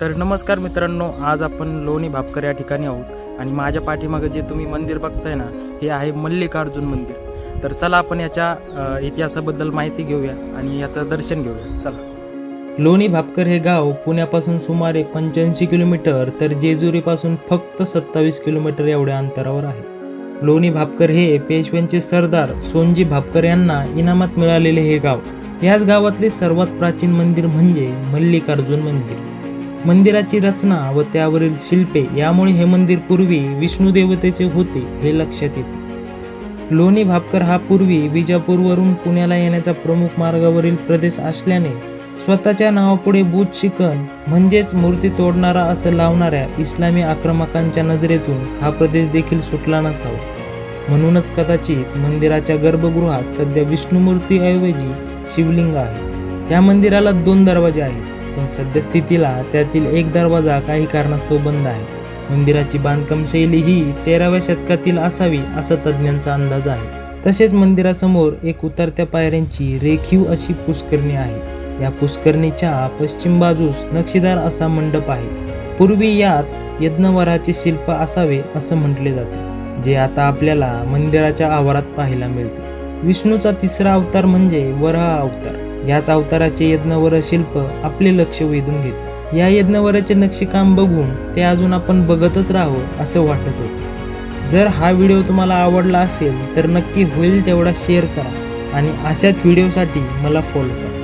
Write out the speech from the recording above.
तर नमस्कार मित्रांनो आज आपण लोणी भापकर या ठिकाणी आहोत. आणि माझ्या पाठीमागे जे तुम्ही मंदिर बघताय ना हे आहे मल्लिकार्जुन मंदिर. तर चला आपण याच्या इतिहासाबद्दल माहिती घेऊया आणि याचं दर्शन घेऊया. चला. लोणी भापकर हे गाव पुण्यापासून सुमारे पंच्याऐंशी किलोमीटर तर जेजुरीपासून फक्त सत्तावीस किलोमीटर एवढ्या अंतरावर आहे. लोणी भापकर हे पेशव्यांचे सरदार सोनजी भापकर यांना इनामात मिळालेले हे गाव. याच गावातले सर्वात प्राचीन मंदिर म्हणजे मल्लिकार्जुन मंदिर. मंदिराची रचना व त्यावरील शिल्पे यामुळे हे मंदिर पूर्वी विष्णू देवतेचे होते हे लक्षात येते. लोणी भापकर हा पूर्वी विजापूरवरून पुण्याला येण्याचा प्रमुख मार्गावरील प्रदेश असल्याने स्वतःच्या नावापुढे बूथ शिकन म्हणजेच मूर्ती तोडणारा असं लावणाऱ्या इस्लामी आक्रमकांच्या नजरेतून हा प्रदेश देखील सुटला नसावा. म्हणूनच कदाचित मंदिराच्या गर्भगृहात सध्या विष्णुमूर्तीऐवजी शिवलिंग आहे. या मंदिराला दोन दरवाजे आहेत. पण सद्यस्थितीला त्यातील एक दरवाजा काही कारणास्तव बंद आहे. मंदिराची बांधकाम शैली ही तेराव्या शतकातील असावी असा तज्ज्ञांचा अंदाज आहे. तसेच मंदिरासमोर एक उतरत्या पायऱ्यांची रेखीव अशी पुष्करणी आहे. या पुष्करणीच्या पश्चिम बाजूस नक्षीदार असा मंडप आहे. पूर्वी यात यज्ञवराचे शिल्प असावे असं म्हटले जाते जे आता आपल्याला मंदिराच्या आवारात पाहायला मिळते. विष्णूचा तिसरा अवतार म्हणजे वरहा अवतार. याच अवताराचे यज्ञवर शिल्प आपले लक्ष वेधून घेत. या यज्ञवराचे नक्षीकाम बघून ते अजून आपण बघतच राहू असं वाटत होतं. जर हा व्हिडिओ तुम्हाला आवडला असेल तर नक्की होईल तेवढा शेअर करा आणि अशाच व्हिडिओसाठी मला फॉलो करा.